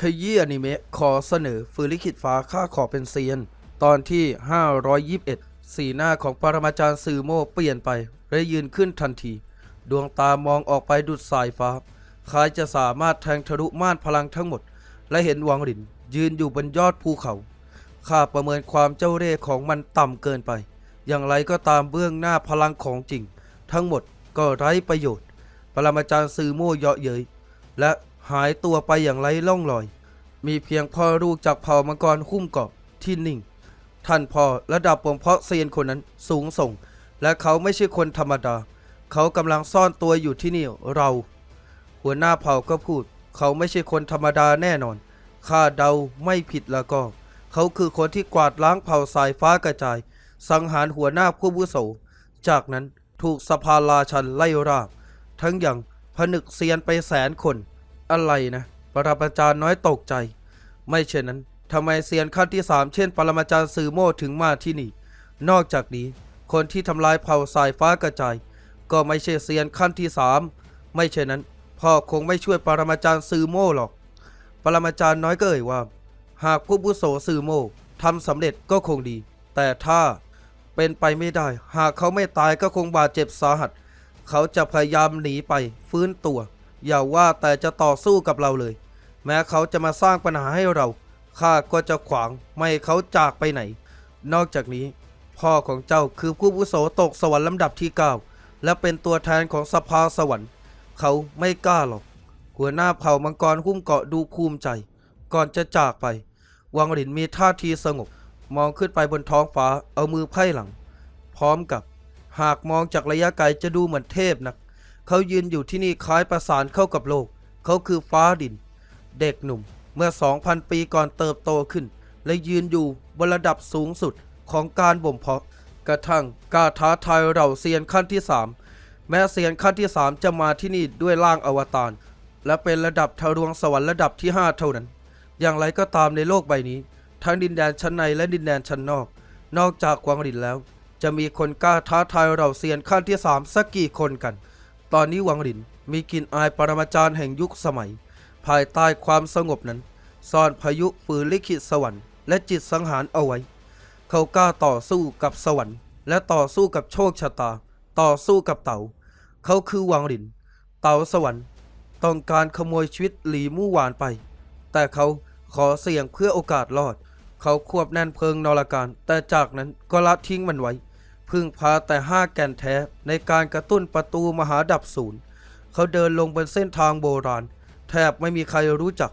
ขยี้อนิเมะขอเสนอฟืนลิขิตฟ้าข้าขอเป็นเซียน ตอนที่ 521 สีหน้าของปรมาจารย์ซือโมเปลี่ยนไปและยืนขึ้นทันที ดวงตามองออกไปดุดสายฟ้า คล้ายจะสามารถแทงทะลุม่านพลังทั้งหมด และเห็นวังหลิน ยืนอยู่บนยอดภูเขาข้าประเมินความเจ้าเร่ห์ของมันต่ำเกินไป อย่างไรก็ตามเบื้องหน้าพลังของจริง ทั้งหมดก็ไร้ประโยชน์ ปรมาจารย์ซือโม่เยาะเย้ยและ หายตัวไปอย่างไร้ล่องรอย มีเพียงพ่อลูกจากเผ่ามังกรหุ้มเกาะที่นิ่ง ท่านพ่อระดับบ่มเพาะเซียนคนนั้นสูงส่ง และเขาไม่ใช่คนธรรมดา เขากำลังซ่อนตัวอยู่ที่นี่เรา หัวหน้าเผ่าก็พูด เขาไม่ใช่คนธรรมดาแน่นอนข้าเดาไม่ผิดแล้วก็ เขาคือคนที่กวาดล้างเผ่าสายฟ้ากระจาย สังหารหัวหน้าผู้วุโสจากนั้นถูกสภาราชันไล่ร่าทั้งอย่างผนึกเซียนไปแสนคน อะไรนะปรมาจารย์น้อยตกใจ ไม่เช่นนั้นทำไมเซียนขั้นที่สามเช่น ปรมาจารย์ซือโม่ถึงมาที่นี่ นอกจากนี้ คนที่ทำลายเผ่าสายฟ้ากระจาย ก็ไม่ใช่เซียนขั้นที่สามไม่เช่นนั้น พ่อคงไม่ช่วยปรมาจารย์ซือโม่หรอก ปรมาจารย์น้อยก็เอ่ยว่า หากผู้บุโสซือโม่ทำสำเร็จก็คงดี แต่ถ้าเป็นไปไม่ได้ หากเขาไม่ตายก็คงบาดเจ็บสาหัส เขาจะพยายามหนีไปฟื้นตัว อย่าว่าแต่จะต่อสู้กับเราเลย แม้เขาจะมาสร้างปัญหาให้เรา ข้าก็จะขวางไม่ให้เขาจากไปไหน นอกจากนี้ พ่อของเจ้าคือผู้บุโสตกสวรรค์ลำดับที่9และเป็นตัวแทนของสภาสวรรค์ เขาไม่กล้าหรอก หัวหน้าเผ่ามังกรหุ้มเกาะดูภูมิใจ ก่อนจะจากไป วังหลินมีท่าทีสงบ มองขึ้นไปบนท้องฟ้าเอามือไพ่หลัง พร้อมกับ หากมองจากระยะไกลจะดูเหมือนเทพนัก เขายืนอยู่ที่นี่คล้ายประสานเข้ากับโลก เขาคือฟ้าดิน เด็กหนุ่ม เมื่อ 2,000 ปีก่อนเติบโตขึ้น และยืนอยู่บนระดับสูงสุดของการบ่มเพาะ กระทั่งกาท้าทายเราเซียนขั้นที่ 3 แม้เซียนขั้นที่ 3 จะมาที่นี่ด้วยร่างอวตารและเป็นระดับทะลวงสวรรค์ระดับที่ 5 เท่านั้น อย่างไรก็ตามในโลกใบนี้ ทั้งดินแดนชั้นในและดินแดนชั้นนอก นอกจากกวางหลินแล้ว จะมีคนกล้าท้าทายเราเซียนขั้นที่ 3 สักกี่คนกัน ตอนนี้วังหลินมีกลิ่นอายปรมาจารย์แห่งยุคสมัย ภายใต้ความสงบนั้น ซ่อนพายุฝืนลิขิตสวรรค์และจิตสังหารเอาไว้ เขากล้าต่อสู้กับสวรรค์ และต่อสู้กับโชคชะตา ต่อสู้กับเต่า เขาคือวังหลิน เต่าสวรรค์ ต้องการขโมยชีวิตหลีมู่หวานไป แต่เขาขอเสี่ยงเพื่อโอกาสรอด เขาควบแน่นเพลิงนรการ แต่จากนั้นก็ละทิ้งมันไว้ พึ่งพาแต่ห้าแก่นแท้ในการกระตุ้นประตูมหาดับศูนย์ เขาเดินลงบนเส้นทางโบราณ แทบไม่มีใครรู้จัก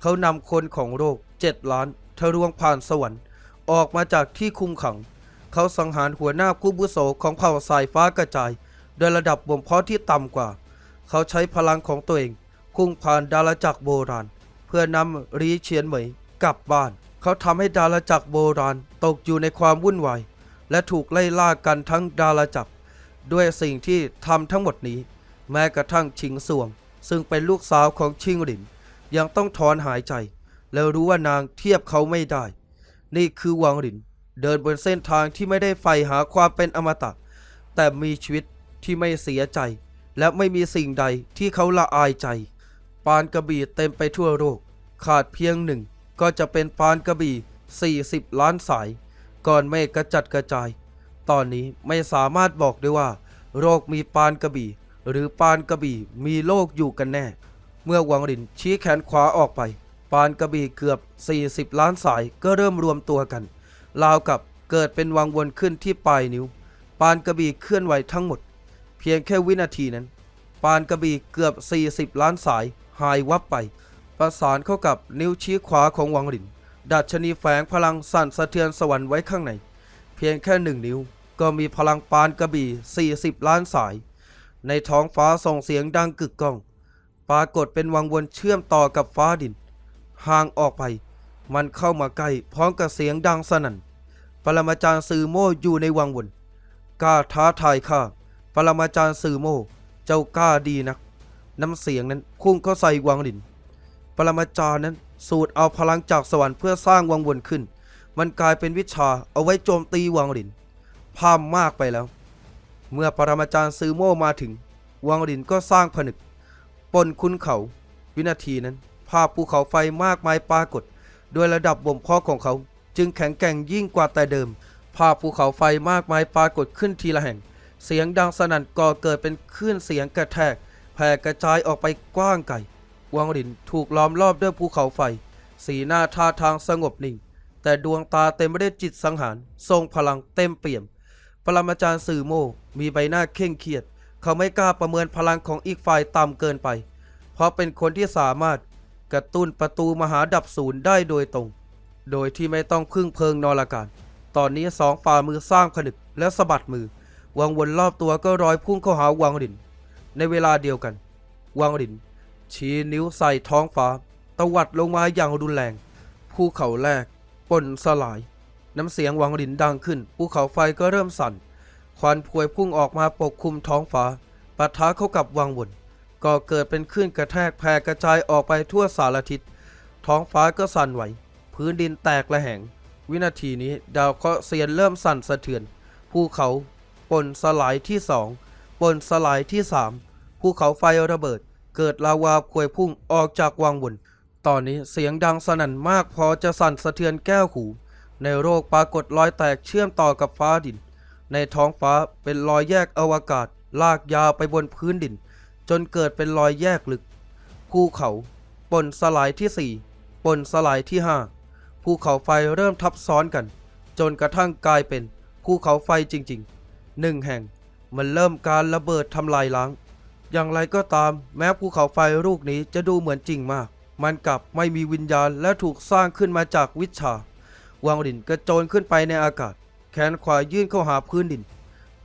เขานำคนของโลกเจ็ดล้านทะลวงผ่านสวรรค์ ออกมาจากที่คุมขัง เขาสังหารหัวหน้าผู้บุโสของเผ่าสายฟ้ากระจาย โดยระดับบ่มเพาะที่ต่ำกว่า เขาใช้พลังของตัวเองพุ่งผ่านดาราจักรโบราณ เพื่อนำรีเฉียนเหมยกลับบ้าน เขาทำให้ดาราจักรโบราณตกอยู่ในความวุ่นวาย และถูกไล่ล่ากันทั้งดาราจักรด้วยสิ่งที่ทำทั้งหมดนี้ แม้กระทั่งชิงสวง ซึ่งเป็นลูกสาวของชิงหลิน ยังต้องถอนหายใจ แล้วรู้ว่านางเทียบเขาไม่ได้ นี่คือวังหลิน เดินบนเส้นทางที่ไม่ได้ใฝ่หาความเป็นอมตะ แต่มีชีวิตที่ไม่เสียใจ และไม่มีสิ่งใดที่เขาละอายใจ ปานกระบี่เต็มไปทั่วโลกขาดเพียงหนึ่งก็จะเป็นปานกระบี่ 40 ล้านสาย ก่อนเมฆกระจัดกระจาย ตอนนี้ไม่สามารถบอกได้ว่า โรคมีปานกระบี่ หรือปานกระบี่มีโรคอยู่กันแน่ เมื่อวังหลินชี้แขนขวาออกไป ปานกระบี่เกือบ 40 ล้านสายก็เริ่มรวมตัวกันราวกับเกิดเป็นวังวนขึ้นที่ปลายนิ้ว ปานกระบี่เคลื่อนไหวทั้งหมด เพียงแค่วินาทีนั้น ปานกระบี่เกือบ 40 ล้านสายหายวับไป ประสานเข้ากับนิ้วชี้ขวาของวังหลิน ดัชนีแฝงพลังสั่นสะเทือนสวรรค์ไว้ข้างใน เพียงแค่หนึ่งนิ้ว ก็มีพลังปานกระบี่ 40 ล้านสาย ในท้องฟ้าส่งเสียงดังกึกก้อง ปรากฏเป็นวังวนเชื่อมต่อกับฟ้าดิน ห่างออกไป มันเข้ามาใกล้พร้อมกับเสียงดังสนั่น ปรมาจารย์ซือโม่อยู่ในวังวนกล้าท้าทายข้าปรมาจารย์ซือโม่เจ้ากล้าดีนักน้ำเสียงนั้นพุ่งเข้าใส่วังหลิน ปรมาจารย์นั้น สูดเอาพลังจากสวรรค์เพื่อสร้างวังวนขึ้น มันกลายเป็นวิชาเอาไว้โจมตีวังหลินพามมากไปแล้ว เมื่อปรมาจารย์ซือโม่มาถึง วังหลินก็สร้างผนึกปนคุณเขา วินาทีนั้น ภาพภูเขาไฟมากมายปรากฏ โดยระดับบ่มเพาะของเขา จึงแข็งแกร่งยิ่งกว่าแต่เดิม ภาพภูเขาไฟมากมายปรากฏขึ้นทีละแห่ง เสียงดังสนั่นก่อเกิดเป็นคลื่นเสียงกระแทกแผ่กระจายออกไปกว้างไกล วังหลินถูกล้อมรอบด้วยภูเขาไฟ สีหน้าท่าทางสงบนิ่ง แต่ดวงตาเต็มไปด้วยจิตสังหาร ทรงพลังเต็มเปี่ยม ปรมาจารย์สื่อโมมีใบหน้าเคร่งเครียด เขาไม่กล้าประเมินพลังของอีกฝ่ายต่ำเกินไป เพราะเป็นคนที่สามารถกระตุ้นประตูมหาดับศูนย์ได้โดยตรง โดยที่ไม่ต้องพึ่งเพิงนอลการ ตอนนี้สองฝ่ามือสร้างผนึกและสะบัดมือ วังวนรอบตัวก็รอยพุ่งเข้าหาวังหลิน ในเวลาเดียวกัน วังหลิน ชี้นิ้วใส่ท้องฟ้า ตวัดลงมาอย่างรุนแรง ภูเขาแรกปนสลาย น้ำเสียงวังหินดังขึ้น ภูเขาไฟก็เริ่มสั่น ควันพวยพุ่งออกมาปกคลุมท้องฟ้าปะทะเข้ากับวังวนก็เกิดเป็นคลื่นกระแทกแผ่กระจายออกไปทั่วสารทิศ ท้องฟ้าก็สั่นไหว พื้นดินแตกระแหง วินาทีนี้ดาวเคราะห์เซียนเริ่มสั่นสะเทือน ภูเขาปนสลายที่สองปนสลายที่สามภูเขาไฟระเบิด เกิดลาวาพวยพุ่งออกจากวังวน ตอนนี้เสียงดังสนั่นมากพอจะสั่นสะเทือนแก้วหู ในโรคปรากฏรอยแตกเชื่อมต่อกับฟ้าดิน ในท้องฟ้าเป็นรอยแยกอวกาศ ลากยาวไปบนพื้นดิน จนเกิดเป็นรอยแยกลึก ภูเขาปนสลายที่สี่ปนสลายที่ห้าภูเขาไฟเริ่มทับซ้อนกัน จนกระทั่งกลายเป็นภูเขาไฟจริงๆหนึ่งแห่งมันเริ่มการระเบิดทำลายล้าง อย่างไรก็ตาม แม้ภูเขาไฟลูกนี้จะดูเหมือนจริงมาก มันกลับไม่มีวิญญาณและถูกสร้างขึ้นมาจากวิชา วังหลินกระโจนขึ้นไปในอากาศ แขนขวายื่นเข้าหาพื้นดิน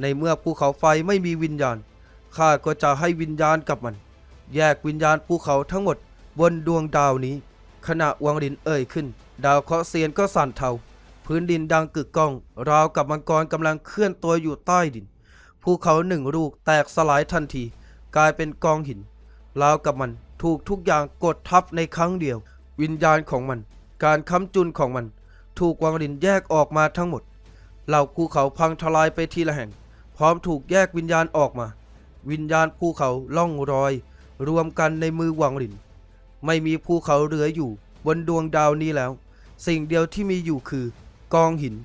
ในเมื่อภูเขาไฟไม่มีวิญญาณข้าก็จะให้วิญญาณกับมัน แยกวิญญาณภูเขาทั้งหมดบนดวงดาวนี้ ขณะวังหลินเอ่ยขึ้น ดาวเคราะห์เซียนก็สั่นเทา พื้นดินดังกึกก้อง ราวกับมังกรกำลังเคลื่อนตัวอยู่ใต้ดิน ภูเขาหนึ่งลูกแตกสลายทันที กลายเป็นกองหินราวกับมันถูกทุกอย่างกดทับในครั้งเดียว วิญญาณของมัน การค้ำจุนของมัน ถูกวังหลินแยกออกมาทั้งหมดเหล่าภูเขาพังทลายไปทีละแห่ง พร้อมถูกแยกวิญญาณออกมา วิญญาณภูเขาล่องรอย รวมกันในมือวังหลิน ไม่มีภูเขาเหลืออยู่ บนดวงดาวนี้แล้ว สิ่งเดียวที่มีอยู่คือ กองหิน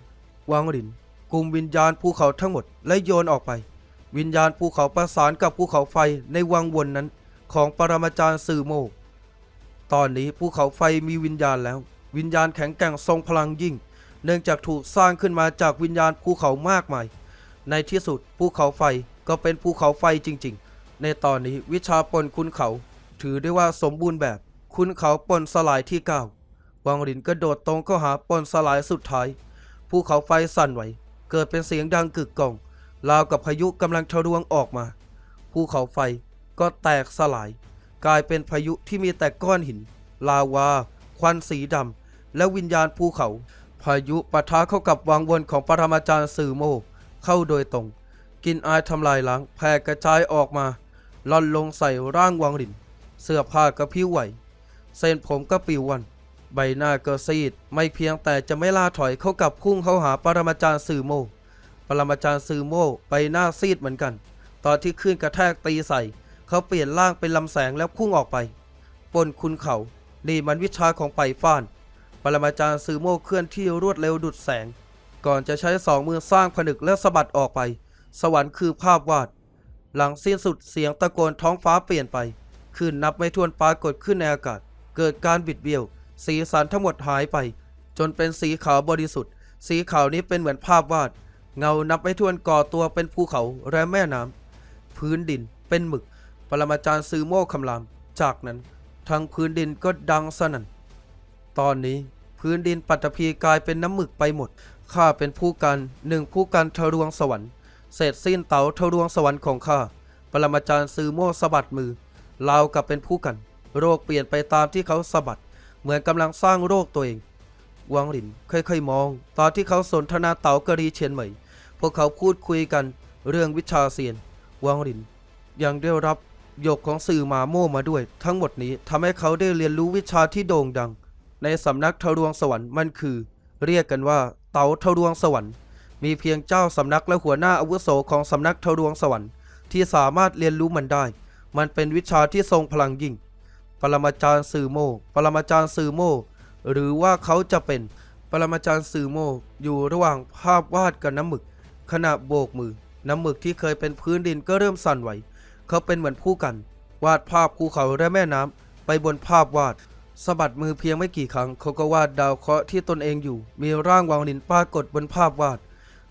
วังหลินกลุ่มวิญญาณภูเขาทั้งหมดและโยนออกไป วิญญาณภูเขาประสานกับภูเขาไฟในวังวนนั้นของปรมาจารย์สื่อโมก ตอนนี้ภูเขาไฟมีวิญญาณแล้ว วิญญาณแข็งแกร่งทรงพลังยิ่ง เนื่องจากถูกสร้างขึ้นมาจากวิญญาณภูเขามากมาย ในที่สุดภูเขาไฟก็เป็นภูเขาไฟจริง ๆ ในตอนนี้วิชาปนคุณเขา ถือได้ว่าสมบูรณ์แบบ คุณเขาปนสลายที่เก้าวังหลินกระโดดตรงเข้าหาปนสลายสุดท้ายภูเขาไฟสั่นไหว เกิดเป็นเสียงดังกึกก้อง ราวกับพายุกำลังทะลวงออกมา ภูเขาไฟก็แตกสลาย กลายเป็นพายุที่มีแต่ก้อนหิน ลาวา ควันสีดำ และวิญญาณภูเขา พายุปะทะเข้ากับวังวนของปรมาจารย์สื่อโม เข้าโดยตรง กินอายทำลายล้างแผ่กระจายออกมาล่อนลงใส่ร่างวังหลิน เสื้อผ้ากระพิ้วไหว เส้นผมก็ปิววัน ใบหน้าก็ซีด ไม่เพียงแต่จะไม่ล่าถอยเข้ากับพุ่งเข้าหาปรมาจารย์สื่อโม รมาจารย์สื่อโมใบหน้าซีดเหมือนกัน ตอนที่ขึ้นกระแทกตีใส่ เขาเปลี่ยนร่างเป็นลำแสงแล้วพุ่งออกไปปนคุณเขา นี่มันวิชาของไปฟ้าน ปรมาจารย์สื่อโม่เคลื่อนที่รวดเร็วดุดแสง ก่อนจะใช้สองมือสร้างผนึกและสะบัดออกไป สวรรค์คือภาพวาด หลังสิ้นสุดเสียงตะโกนท้องฟ้าเปลี่ยนไปขึ้นนับไม่ถ้วนปรากฏขึ้นในอากาศ เกิดการบิดเบี้ยว สีสันทั้งหมดหายไป จนเป็นสีขาวบริสุทธิ์ สีขาวนี้เป็นเหมือนภาพวาด เงานับไม่ถ้วนก่อตัวเป็นภูเขาและแม่น้ำพื้นดินเป็นหมึก ปรมาจารย์ซื้อโม่คำราม จากนั้นทั้งพื้นดินก็ดังสนั่น ตอนนี้พื้นดินปัตภีกลายเป็นน้ำหมึกไปหมด ข้าเป็นผู้กันหนึ่งผู้กันทะลวงสวรรค์ เศษสิ้นเต๋าทะลวงสวรรค์ของข้า ปรมาจารย์ซื้อโม่สะบัดมือราวกับเป็นผู้กัน โรคเปลี่ยนไปตามที่เขาสะบัด เหมือนกำลังสร้างโรคตัวเอง วังหลินค่อยๆมอง ตอนที่เขาสนทนาเต๋ากะรีเชียนเหมย พวกเขาพูดคุยกันเรื่องวิชาเซียน วังหลิน ยังได้รับยกของสื่อมาโม่มาด้วย ทั้งหมดนี้ทำให้เขาได้เรียนรู้วิชาที่โด่งดัง ในสำนักทะลวงสวรรค์มันคือ เรียกกันว่า เต๋าทะลวงสวรรค์ มีเพียงเจ้าสำนักและหัวหน้าอาวุโสของสำนักทะลวงสวรรค์ ที่สามารถเรียนรู้มันได้ มันเป็นวิชาที่ทรงพลังยิ่ง ปรมาจารย์สื่อโมปรมาจารย์สื่อโมหรือว่าเขาจะเป็นปรมาจารย์สื่อโมอยู่ระหว่างภาพวาดกับน้ำหมึก ขณะโบกมือ น้ำหมึกที่เคยเป็นพื้นดินก็เริ่มสั่นไหว เขาเป็นเหมือนผู้กัน วาดภาพภูเขาและแม่น้ำไปบนภาพวาดสะบัดมือเพียงไม่กี่ครั้ง เขาก็วาดดาวเคราะห์ที่ตนเองอยู่ มีร่างวางลินปรากฏบนภาพวาด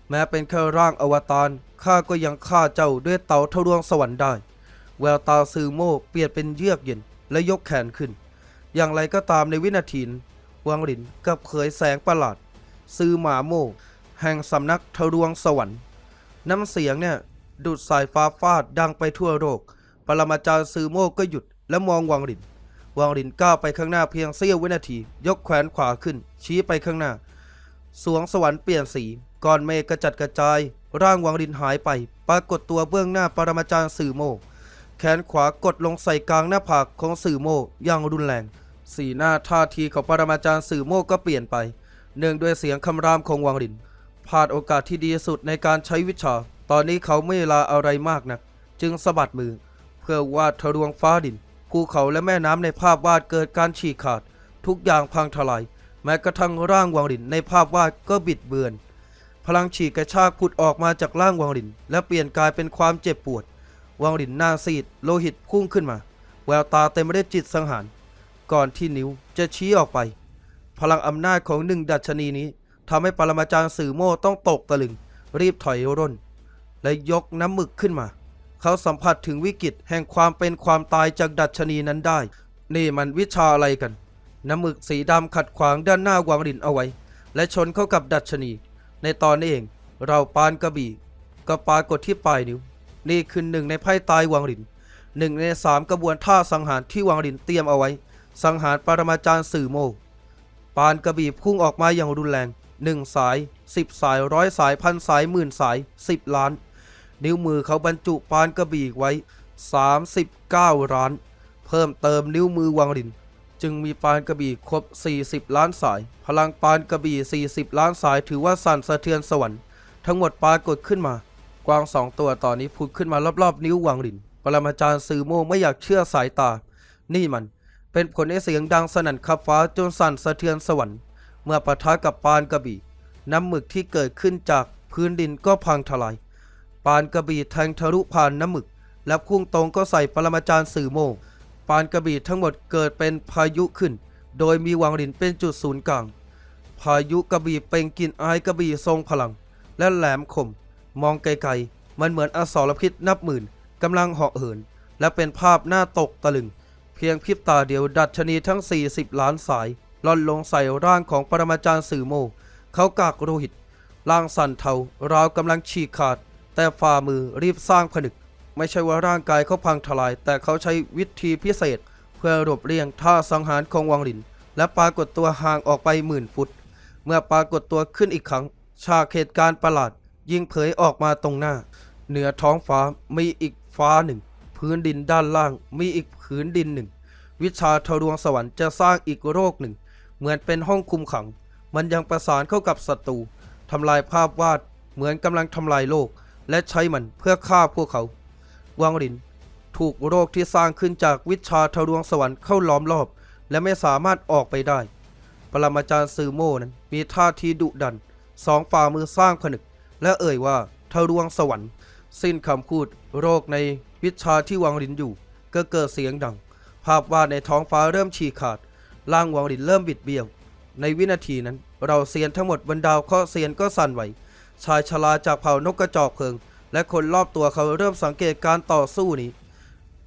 แม้เป็นแค่ร่างอวตารข้าก็ยังฆ่าเจ้าด้วยเตาทะลวงสวรรค์ได้ แววตาซือโม่เปลี่ยนเป็นเยือกเย็นและยกแขนขึ้น อย่างไรก็ตามในวินาทีนั้นวางหลินกับเผยแสงประหลาดซือหมาโม่ แห่งสำนักทะลวงสวรรค์ น้ำเสียงเนี่ย ดูดสายฟ้าฟาดดังไปทั่วโลกปรมาจารย์ซือโมก็หยุดและมองวางหลินวางหลินก้าวไปข้างหน้าเพียงเสี้ยววินาที ยกแขนขวาขึ้น ชี้ไปข้างหน้า สวงสวรรค์เปลี่ยนสีก่อนเมฆกระจัดกระจาย ร่างวางลินหายไป ปรากฏตัวเบื้องหน้าปรมาจารย์สื่อโมแขนขวากดลงใส่กลางหน้าผากของสื่อโมอย่างรุนแรง สีหน้าท่าทีของปรมาจารย์สื่อโมก็เปลี่ยนไป เนื่องด้วยเสียงคำรามของวางลิน พลาดโอกาสที่ดีสุดในการใช้วิชา ตอนนี้เขาไม่ลาอะไรมากนัก จึงสะบัดมือ เพื่อวาดทะลวงฟ้าดิน ภูเขาและแม่น้ำในภาพวาดเกิดการฉีกขาด ทุกอย่างพังทลาย แม้กระทั่งร่างวางลินในภาพวาดก็บิดเบือน พลังฉีกกระชากผุดออกมาจากร่างวางลิน และเปลี่ยนกลายเป็นความเจ็บปวดวางลินหน้าซีด โลหิตพุ่งขึ้นมา แววตาเต็มไปด้วยจิตสังหาร ก่อนที่นิ้วจะชี้ออกไป พลังอำนาจของหนึ่งดัชนีนี้ ทำให้ปรมาจารย์สื่อโม่ต้องตกตะลึง รีบถอยร่น และยกน้ำหมึกขึ้นมา เขาสัมผัสถึงวิกฤตแห่งความเป็นความตายจากดัชนีนั้นได้ นี่มันวิชาอะไรกัน น้ำหมึกสีดำขัดขวางด้านหน้าวางลินเอาไว้ และชนเข้ากับดัชนี ในตอนนี้เอง เราปานกระบี่ก็ปรากฏที่ปลายนิ้ว นี่คือหนึ่งในไพ่ตายวางลินหนึ่งในสามกระบวนท่าสังหารที่วางลินเตรียมเอาไว้ สังหารปรมาจารย์สื่อโม ปานกระบี่พุ่งออกมาอย่างรุนแรง หนึ่งสายสิบสายร้อยสายพันสายหมื่นสายสิบล้าน นิ้วมือเขาบรรจุปานกระบี่ไว้ 39 ล้าน เพิ่มเติมนิ้วมือวางลิน จึงมีปานกระบี่ครบ 40 ล้านสาย พลังปานกระบี่ 40 ล้านสายถือว่าสั่นสะเทือนสวรรค์ทั้งหมดปรากฏขึ้นมา กวางสองตัวตอนนี้ผุดขึ้นมารอบๆ นิ้ววางลินปรมาจารย์ซือโม่ไม่อยากเชื่อสายตา นี่มัน เป็นผลให้เสียงดังสนั่นขับฟ้าจนสั่นสะเทือนสวรรค์ เมื่อปะทะกับปานกระบี่ น้ำหมึกที่เกิดขึ้นจากพื้นดินก็พังทลาย ปานกระบี่แทงทะลุผ่านน้ำหมึก และพุ่งตรงก็ใส่ปรมาจารย์สื่อโมงปานกระบี่ทั้งหมดเกิดเป็นพายุขึ้น โดยมีวังหลินเป็นจุดศูนย์กลาง พายุกระบี่เป็นกลินอายกระบี่ทรงพลัง และแหลมคม มองไกลๆ มันเหมือนอสรพิษนับหมื่นกำลังเหาะเหิน และเป็นภาพหน้าตกตะลึง เพียงพริบตาเดียวดัชนีทั้ง 40 ล้านสาย ล่อนลงใส่ร่างของปรมาจารย์สื่อโม เขากากโลหิตร่างสั่นเทาราวกำลังฉีกขาด แต่ฝ่ามือรีบสร้างผนึก ไม่ใช่ว่าร่างกายเขาพังทลาย แต่เขาใช้วิธีพิเศษ เพื่อหลบเลี่ยงท่าสังหารของวังหลิน และปรากฏตัวห่างออกไปหมื่นฟุต เมื่อปรากฏตัวขึ้นอีกครั้ง ฉากเหตุการณ์ประหลาด ยิ่งเผยออกมาตรงหน้า เหนือท้องฟ้ามีอีกฟ้าหนึ่ง พื้นดินด้านล่างมีอีกผืนดินหนึ่ง วิชาทะลวงสวรรค์จะสร้างอีกโรคหนึ่ง เหมือนเป็นห้องคุมขัง มันยังประสานเข้ากับศัตรูทำลายภาพวาดเหมือนกำลังทำลายโลก และใช้มันเพื่อฆ่าพวกเขาวางลิน ถูกโรคที่สร้างขึ้นจากวิชาทะลวงสวรรค์เข้าล้อมรอบ และไม่สามารถออกไปได้ ปรมาจารย์ซือโม่นั้นมีท่าทีดุดัน สองฝ่ามือสร้างผนึก และเอ่ยว่าทะลวงสวรรค์ สิ้นคำพูด โรคในวิชาที่วางลินอยู่ ก็เกิดเสียงดัง ภาพวาดในท้องฟ้าเริ่มฉีกขาด ร่างวางลินเริ่มบิดเบี้ยว ในวินาทีนั้น เราเซียนทั้งหมดบรรดาวเคราะห์เซียนก็สั่นไหว ชายชราจากเผ่านกกระจอกเพิง และคนรอบตัวเขาเริ่มสังเกตการต่อสู้นี้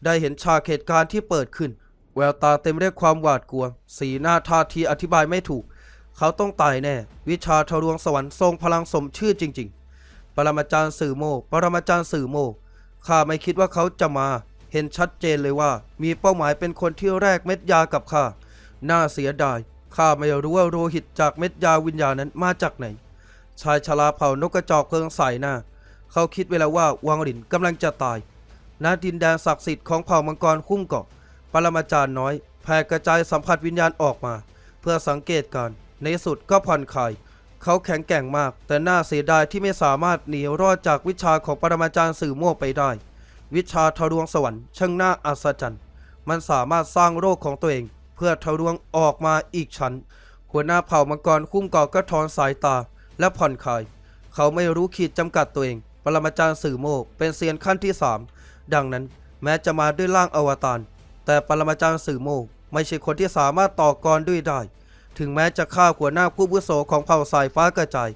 ได้เห็นฉากเหตุการณ์ที่เปิดขึ้น แววตาเต็มไปด้วยความหวาดกลัว สีหน้าท่าทีอธิบายไม่ถูก เขาต้องตายแน่ วิชาทะลวงสวรรค์ทรงพลังสมชื่อจริง ๆ ปรมาจารย์สื่อโม ปรมาจารย์สื่อโม ข้าไม่คิดว่าเขาจะมา เห็นชัดเจนเลยว่า มีเป้าหมายเป็นคนที่แรกเม็ดยากับข้า น่าเสียดาย ข้าไม่รู้ว่าโลหิตจากเม็ดยาวิญญาณนั้นมาจากไหน ชายชราเผ่านกกระจอกเพิงใส่หน้า เขาคิดไว้แล้วว่าวังหลินกำลังจะตายณดินแดนศักดิ์สิทธิ์ของเผ่ามังกรคุ้มเกาะปรมาจารย์น้อยแผ่กระจายสัมผัสวิญญาณออกมา เพื่อสังเกตการ ในสุดก็ผ่อนคลาย เขาแข็งแกร่งมาก แต่น่าเสียดายที่ไม่สามารถหนีรอดจากวิชาของปรมาจารย์สื่อม่วไปได้ วิชาทะลวงสวรรค์ช่างน่าอัศจรรย์ มันสามารถสร้างโรคของตัวเอง เพื่อทะลวงออกมาอีกชั้น หัวหน้าเผ่ามังกรคุ้มกาะก็ถอนสายตาและผ่อนคลาย เขาไม่รู้ขีดจำกัดตัวเอง ปรมาจารย์สื่อโมกเป็นเซียนขั้นที่สามดังนั้นแม้จะมาด้วยร่างอวตารแต่ปรมาจารย์สื่อโมกไม่ใช่คนที่สามารถต่อกรด้วยได้ ถึงแม้จะฆ่าหัวหน้าผู้บุโสของเผ่าสายฟ้ากระจาย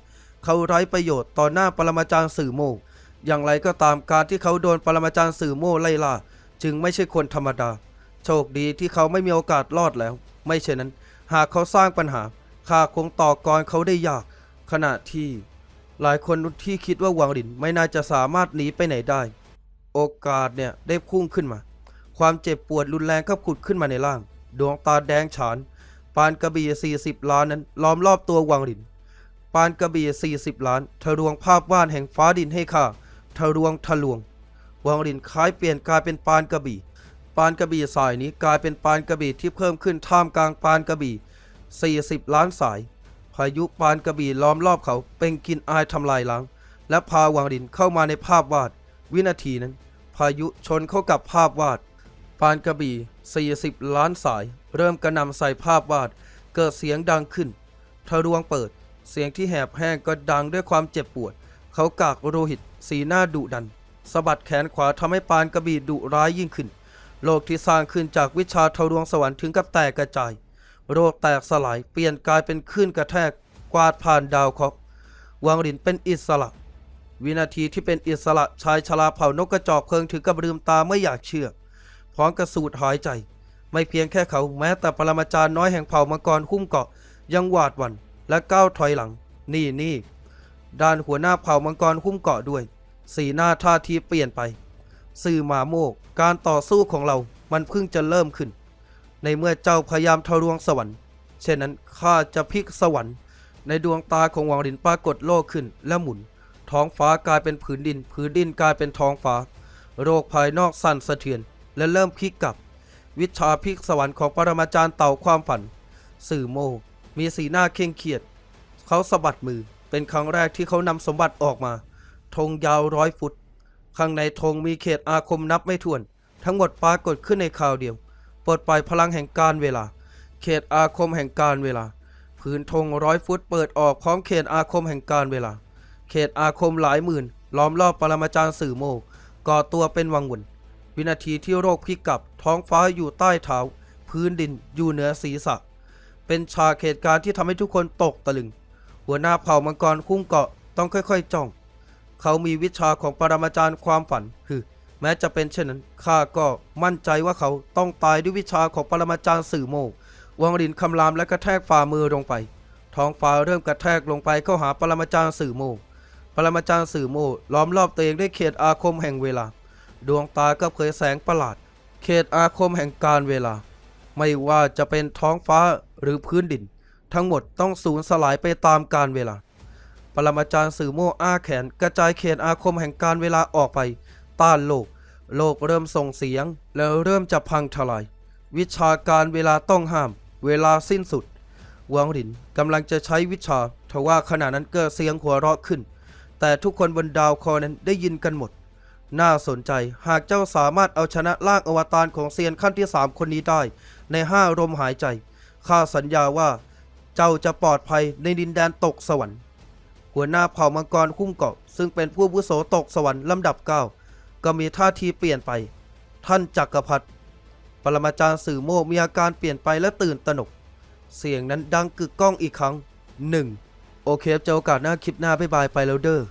เขาไร้ประโยชน์ต่อหน้าปรมาจารย์สื่อโมกอย่างไรก็ตามการที่เขาโดนปรมาจารย์สื่อโมไล่ล่า จึงไม่ใช่คนธรรมดา โชคดีที่เขาไม่มีโอกาสรอดแล้ว ไม่เช่นนั้น หากเขาสร้างปัญหาข้าคงต่อกรเขาได้ยาก ขณะที่ หลายคนที่คิดว่าวังหลินไม่น่าจะสามารถหนีไปไหนได้ โอกาสเนี่ยได้พุ่งขึ้นมา ความเจ็บปวดรุนแรงก็ผุดขึ้นมาในร่าง ดวงตาแดงฉาน ปานกระบี่40 ล้านนั้นล้อมรอบตัววังหลิน ปานกระบี่40 ล้านทะลวงภาพวาดแห่งฟ้าดินให้ข้าทะลวงทะลวง วังหลินคล้ายเปลี่ยนกลายเป็นปานกระบี่ ปานกระบี่สายนี้กลายเป็นปานกระบี่ที่เพิ่มขึ้นท่ามกลางปานกระบี่ 40 ล้านสาย พายุปานกระบี่ล้อมรอบเขาเป็นกินอายทำลายล้าง และพาวังหลินเข้ามาในภาพวาด วินาทีนั้น พายุชนเข้ากับภาพวาด ปานกระบี่ 40 ล้านสาย เริ่มกระนำใส่ภาพวาด เกิดเสียงดังขึ้นทะลวงเปิด เสียงที่แหบแห้งก็ดังด้วยความเจ็บปวด เขากากโรหิต สีหน้าดุดันสะบัดแขนขวาทำให้ปานกระบี่ดุร้ายยิ่งขึ้น โลกที่สร้างขึ้นจากวิชาทะลวงสวรรค์ถึงกับแตกกระจายโรคแตกสลายเปลี่ยนกลายเป็นคลื่นกระแทกกวาดผ่านดาวเคราะห์วังหลินเป็นอิสระ วินาทีที่เป็นอิสระชายชราเผ่านกกระจอกเพลิงถึงกับลืมตาไม่อยากเชื่อ พร้อมกระสูดหายใจ ไม่เพียงแค่เขาแม้แต่ปรมาจารย์น้อยแห่งเผ่ามังกรคุ้มเกาะยังหวาดหวั่นและก้าวถอยหลัง นี่นี่ด้านหัวหน้าเผ่ามังกรคุ้มเกาะด้วย สีหน้าท่าทีเปลี่ยนไป สื่อหมาโมก การต่อสู้ของเรามันเพิ่งจะเริ่มขึ้น ในเมื่อเจ้าพยายามทะลวงสวรรค์ เช่นนั้นข้าจะพลิกสวรรค์ ในดวงตาของหวังหลินปรากฏโลกขึ้นและหมุน ท้องฟ้ากลายเป็นผืนดิน ผืนดินกลายเป็นท้องฟ้า โรคภายนอกสั่นสะเทือน และเริ่มพลิกกลับ วิชาพลิกสวรรค์ของปรมาจารย์เต่าความฝัน สื่อโมมีสีหน้าเคร่งเครียด เขาสะบัดมือเป็นครั้งแรกที่เขานำสมบัติออกมาธงยาวร้อยฟุต ข้างในธงมีเขตอาคมนับไม่ถ้วน ทั้งหมดปรากฏขึ้นในคราวเดียว ปลดปล่อยพลังแห่งการเวลา เขตอาคมแห่งการเวลาผืนธงร้อยฟุตเปิดออกพร้อมเขตอาคมแห่งการเวลา เขตอาคมหลายหมื่น ล้อมรอบปรมาจารย์สื่อโมกก่อตัวเป็นวังวนวินาทีที่โรคพิกับท้องฟ้าอยู่ใต้เท้า พื้นดินอยู่เหนือศีรษะ เป็นฉากเหตุการณ์ที่ทำให้ทุกคนตกตะลึง หัวหน้าเผ่ามังกรคุ้มเกาะต้องค่อยๆจ้อง เขามีวิชาของปรมาจารย์ความฝัน คือ แม้จะเป็นเช่นนั้นข้าก็มั่นใจว่าเขาต้องตายด้วยวิชาของปรมาจารย์สื่อโมกวังรินคำรามและกระแทกฝ่ามือลงไป ท้องฟ้าเริ่มกระแทกลงไปเข้าหาปรมาจารย์สื่อโมกปรมาจารย์สื่อโมกล้อมรอบตัวเองด้วยเขตอาคมแห่งเวลา ดวงตาก็เผยแสงประหลาด เขตอาคมแห่งการเวลา ไม่ว่าจะเป็นท้องฟ้าหรือพื้นดิน ทั้งหมดต้องสูญสลายไปตามกาลเวลา รมาจารย์สื่อโม่อ้าแขน กระจายเขตอาคมแห่งการเวลาออกไป ต้านโลก โลกเริ่มส่งเสียง แล้วเริ่มจะพังทลาย วิชาการเวลาต้องห้าม เวลาสิ้นสุดหวังหลินกำลังจะใช้วิชาทว่าขณะนั้นเกิดเสียงหัวเราะขึ้น แต่ทุกคนบนดาวคอนั้นได้ยินกันหมด น่าสนใจหากเจ้าสามารถเอาชนะร่างอวตารของเซียนขั้นที่สามคนนี้ได้ ในห้าลมหายใจข้าสัญญาว่า เจ้าจะปลอดภัยในดินแดนตกสวรรค์ หัวหน้าเผ่ามังกรคุ้มเกาะ ซึ่งเป็นผู้วุโสตกสวรรค์ลำดับเก้าก็มีท่าทีเปลี่ยนไป ท่านจักรพรรดิปรมาจารย์สื่อโมกมีอาการเปลี่ยนไปและตื่นตระหนก เสียงนั้นดังกึกก้องอีกครั้งหนึ่งโอเคเจอโอกาสหน้าคลิปหน้าบ๊ายบายไปแล้วเด้อ